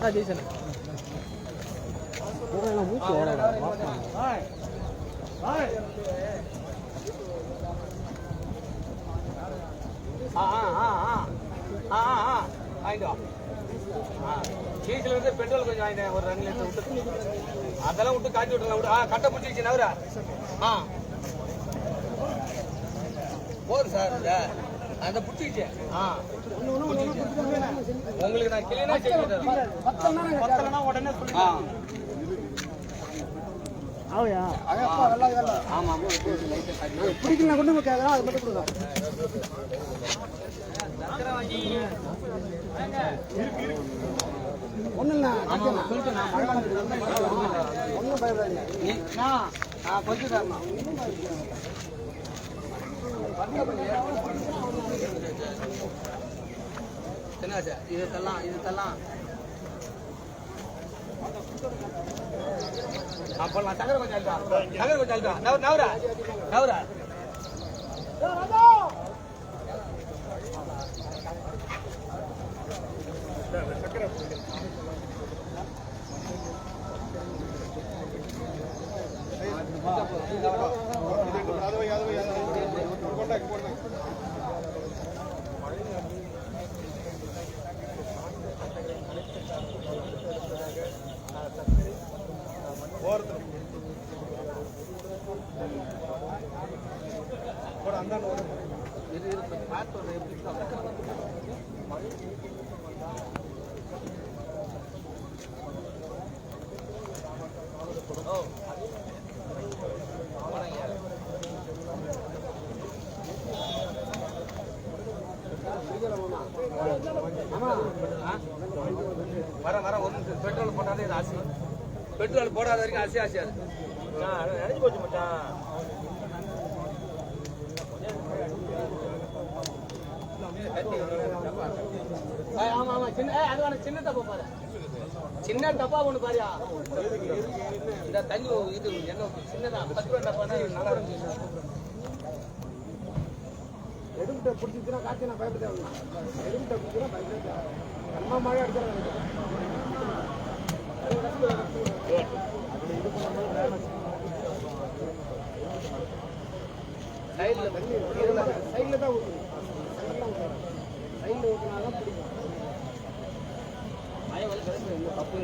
ஆ ஜெய்சன் ஆ ஆ ஆ ஆ ஆ ஆ ஆ வாங்கிட்டு ஆ டீசல் வந்து பெட்ரோல் கொஞ்சம் வாங்கிட்டேன் ஒரு ரெண்டு லிட்டர் விட்டு அதெல்லாம் விட்டு காய்ச்சி விட்டுலாம் விட்டு ஆ கட்டை பிடிச்சிச்சு நவரா ஆ போதும் சார் இந்த அந்த பிடிச்சிச்சு ஆ. உங்களுக்கு நான் கிளீனா செஞ்சு தரேன். பத்தலைன்னா உடனே சொல்லி ஆ. ஆவையா? ஆமா ஆமா பிடிக்கல கொண்டு போய் கேட்கலாம் அது மட்டும் கொடுங்க. ஒன்றும் இல்லை ஆமா சொல்லிட்டு நான் மழை வந்துட்டு ஒன்றும் பயப்படாதீங்க. நான் கொஞ்சம் தரணும். என்ன சார் இது தரலாம் இது தரலாம் அப்பலாம் சக்கரை கொஞ்சம் அழுதா சக்கரை கொஞ்சம் நவரா நவரா வர வர ஒரு பெட்ரோல் போட்டாலே இது ஆசை பெட்ரோல் போடாத வரைக்கும் ஆசை ஆசையாது நினைச்சு போச்சு மச்சான். ஆமா ஆமா சின்ன அது வேணாம், சின்ன டப்பா பாரு. சின்ன டப்பா ஒண்ணு பாரியா. இந்த தண்ணி இது என்ன சின்னதா பத்து ரூபா டப்பா நல்லா இருக்கும் எடுக்கிட்ட பிடிச்சிச்சுன்னா காய்ச்சி நான் பயப்பட தேவையில்லை. எடுக்கிட்ட பிடிச்சினா பயப்பட தேவை நம்ம மழை அடிக்கிறாங்க தப்பு